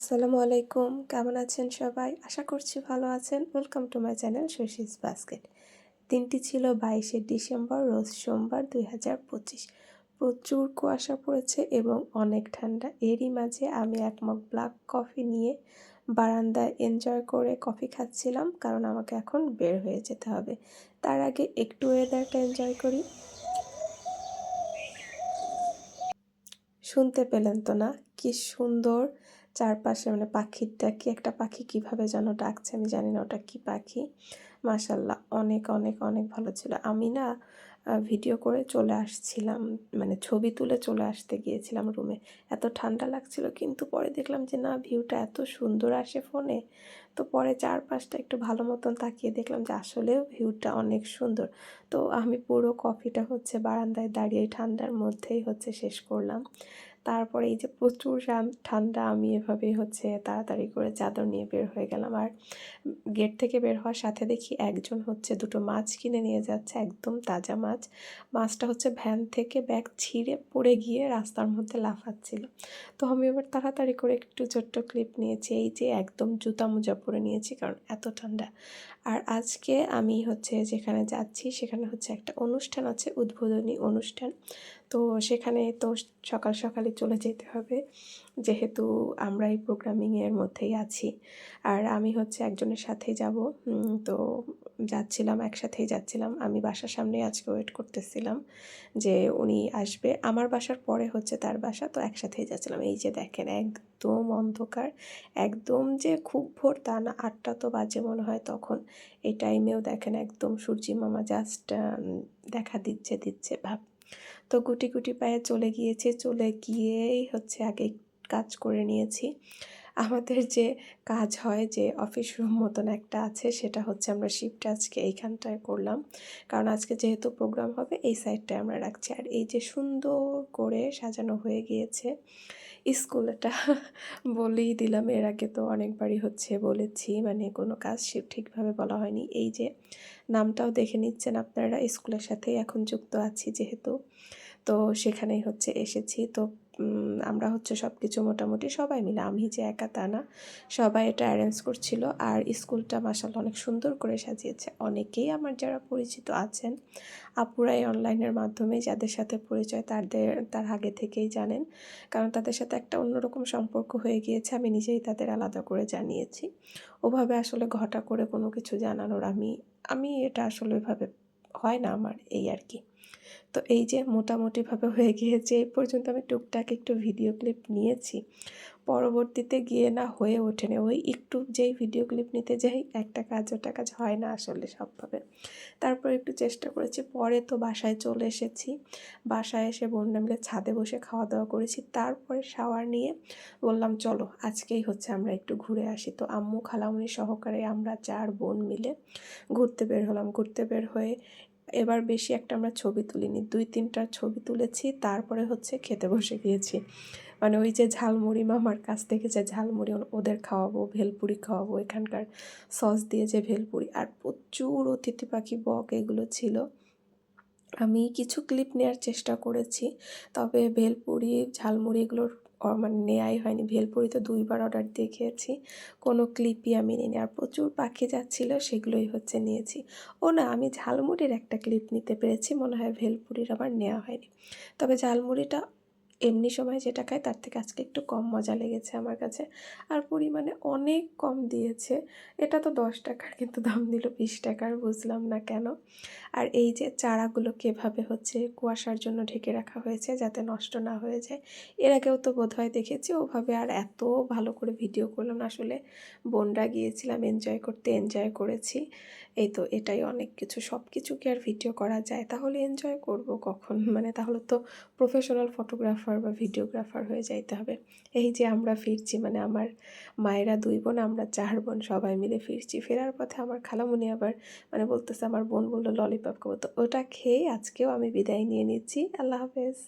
আসসালামু আলাইকুম। কেমন আছেন সবাই? আশা করছি ভালো আছেন। Welcome to my channel Shashi's basket দিনটি ছিল বাইশে ডিসেম্বর, রোজ সোমবার দুই হাজার পঁচিশ। প্রচুর কুয়াশা পড়েছে এবং অনেক ঠান্ডা। এরই মাঝে আমি এক মগ ব্ল্যাক কফি নিয়ে বারান্দায় এনজয় করে কফি খাচ্ছিলাম, কারণ আমাকে এখন বের হয়ে যেতে হবে। তার আগে একটু ওয়েদারটা এনজয় করি। শুনতে পেলেন তো না? কি সুন্দর চারপাশে মানে পাখিটা কি একটা পাখি কীভাবে যেন ডাকছে আমি জানি না, ওটা কী পাখি? মাসাল্লাহ অনেক অনেক অনেক ভালো ছিল। আমি না ভিডিও করে চলে আসছিলাম মানে ছবি তুলে চলে আসতে গিয়েছিলাম রুমে এত ঠান্ডা লাগছিল, কিন্তু পরে দেখলাম যে না ভিউটা এত সুন্দর আসে ফোনে তো পরে চারপাশটা একটু ভালো মতন তাকিয়ে দেখলাম যে আসলেও ভিউটা অনেক সুন্দর। তো আমি পুরো কফিটা হচ্ছে বারান্দায় দাঁড়িয়ে ঠান্ডার মধ্যেই হচ্ছে শেষ করলাম। তারপরে এই যে প্রচুর ঠান্ডা, আমি এভাবে হচ্ছে তাড়াতাড়ি করে চাদর নিয়ে বের হয়ে গেলাম। আর গেট থেকে বের হওয়ার সাথে দেখি একজন হচ্ছে দুটো মাছ কিনে নিয়ে যাচ্ছে, একদম তাজা মাছ। মাছটা হচ্ছে ভ্যান থেকে ব্যাগ ছিঁড়ে পড়ে গিয়ে রাস্তার মধ্যে লাফাচ্ছিল। তো আমি এবার তাড়াতাড়ি করে একটু ছোট্ট ক্লিপ নিয়েছি, এই যে একদম জুতা মোজা পরে নিয়েছি কারণ এত ঠান্ডা। আর আজকে আমি হচ্ছে যেখানে যাচ্ছি, সেখানে হচ্ছে একটা অনুষ্ঠান আছে, উদ্বোধনী অনুষ্ঠান। তো সেখানে তো সকাল সকালে চলে যেতে হবে। যেহেতু আমরা এই প্রোগ্রামিংয়ের মধ্যেই আছি। আর আমি হচ্ছে একজনের সাথেই যাব। তো যাচ্ছিলাম, একসাথেই যাচ্ছিলাম। আমি বাসার সামনে আজকে ওয়েট করতেছিলাম যে উনি আসবে। আমার বাসার পরে হচ্ছে তার বাসা, তো একসাথেই যাচ্ছিলাম। এই যে দেখেন, একদম অন্ধকার। একদম যে খুব ভোর, তা না, আটটা তো বাজে মনে হয় তখন। এই টাইমেও দেখেন, একদম সূর্যি মামা জাস্ট দেখা দিচ্ছে দিচ্ছে, ভাব তো গুটি গুটি পায়ে চলে গিয়েছে চলে গিয়েই হচ্ছে আগে কাজ করে নিয়েছি। আমাদের যে কাজ হয়, যে অফিস রুম মতন একটা আছে, সেটা হচ্ছে আমরা শিফট আজকে এইখানটায় করলাম। কারণ আজকে যেহেতু প্রোগ্রাম হবে, এই সাইডটায় আমরা রাখছি। আর এই যে সুন্দর করে সাজানো হয়ে গিয়েছে, স্কুলটা বলেই দিলাম, এর আগে তো অনেকবারই হচ্ছে বলেছি মানে কোনো কাজ ঠিকভাবে বলা হয়নি। এই যে নামটাও দেখে নিচ্ছেন আপনারা, স্কুলের সাথেই এখন যুক্ত আছি যেহেতু। তো সেখানেই হচ্ছে এসেছি। তো আমরা হচ্ছে সব কিছু মোটামুটি সবাই মিলে, আমি যে একা তা না, সবাই এটা অ্যারেঞ্জ করছিল আর স্কুলটা মাসাল অনেক সুন্দর করে সাজিয়েছে। অনেকেই আমার যারা পরিচিত আছেন, আপুরাই অনলাইনের মাধ্যমে যাদের সাথে পরিচয় তাদের, তার আগে থেকেই জানেন, কারণ তাদের সাথে একটা অন্যরকম সম্পর্ক হয়ে গিয়েছে, আমি নিজেই তাদের আলাদা করে জানিয়েছি। ওভাবে আসলে ঘটা করে কোনো কিছু জানানোর আমি আমি এটা আসলে ওইভাবে হয় না আমার, এই আর কি। তো এই যে মোটামুটিভাবে হয়ে গিয়েছে, এই পর্যন্ত আমি টুকটাক একটু ভিডিও ক্লিপ নিয়েছি। পরবর্তীতে গিয়ে না হয়ে ওঠেনি। ওই একটু যেই ভিডিও ক্লিপ নিতে যাই, একটা কাজ, ওটা কাজ হয় না আসলে সবভাবে। তারপর একটু চেষ্টা করেছি, পরে তো বাসায় চলে এসেছি। বাসায় এসে বোনরা মিলে ছাদে বসে খাওয়া দাওয়া করেছি। তারপরে শাওয়ার নিয়ে বললাম, চলো, আজকেই হচ্ছে আমরা একটু ঘুরে আসি। তো আম্মু, খালামুনি সহকারে আমরা চার বোন মিলে ঘুরতে বের হলাম। ঘুরতে বের হয়ে এবার বেশি একটা আমরা ছবি তুলিনি। দুই, তিনটা ছবি তুলেছি। তারপরে হচ্ছে খেতে বসে গিয়েছি। মানে ওই যে ঝালমুড়ি মামার কাছ থেকে যে ঝালমুড়ি ওদের খাওয়াবো, ভেলপুরি খাওয়াবো, এখানকার সস দিয়ে যে ভেলপুরি। আর প্রচুর অতিথি পাখি, বক এগুলো ছিল। আমি কিছু ক্লিপ নেওয়ার চেষ্টা করেছি, তবে ভেলপুরি, ঝালমুড়ি এগুলোর মানে নেয়াই হয়নি। ভেলপুরিতে দুইবার অর্ডার দিয়ে খেয়েছি, কোনো ক্লিপই আমি নিইনি। আর প্রচুর পাখি যাচ্ছিল সেগুলোই হচ্ছে নিয়েছি। ও না, আমি ঝালমুড়ির একটা ক্লিপ নিতে পেরেছি, মনে হয় ভেলপুরির আবার নেওয়া হয়নি। তবে ঝালমুড়িটা এমনি সময় যেটা খাই তার থেকে আজকে একটু কম মজা লেগেছে আমার কাছে। আর পরিমাণে অনেক কম দিয়েছে। এটা তো দশ টাকার, কিন্তু দাম দিল বিশ টাকার, বুঝলাম না কেন। আর এই যে চারাগুলো কীভাবে হচ্ছে কুয়াশার জন্য ঢেকে রাখা হয়েছে যাতে নষ্ট না হয়ে যায়, এর আগেও তো বোধহয় দেখেছি ওভাবে আর এত ভালো করে ভিডিও করলাম আসলে বোনরা গিয়েছিলাম এনজয় করতে এনজয় করেছি। এই তো এটাই অনেক কিছু সব কিছুকে আর ভিডিও করা যায়, তাহলে এনজয় করব কখন? মানে তাহলে তো প্রফেশনাল ফটোগ্রাফার বা ভিডিওগ্রাফার হয়ে যাইতে হবে। এই যে আমরা ফিরছি মানে আমার মায়েরা দুই বোন, আমরা চার বোন সবাই মিলে ফিরছি। ফেরার পথে আমার খালামুনি আবার মানে বলতেছে, আমার বোন বলল ললিপপ খাব। তো ওটা খেয়ে আজকেও আমি বিদায় নিয়ে নিচ্ছি। আল্লাহ হাফেজ।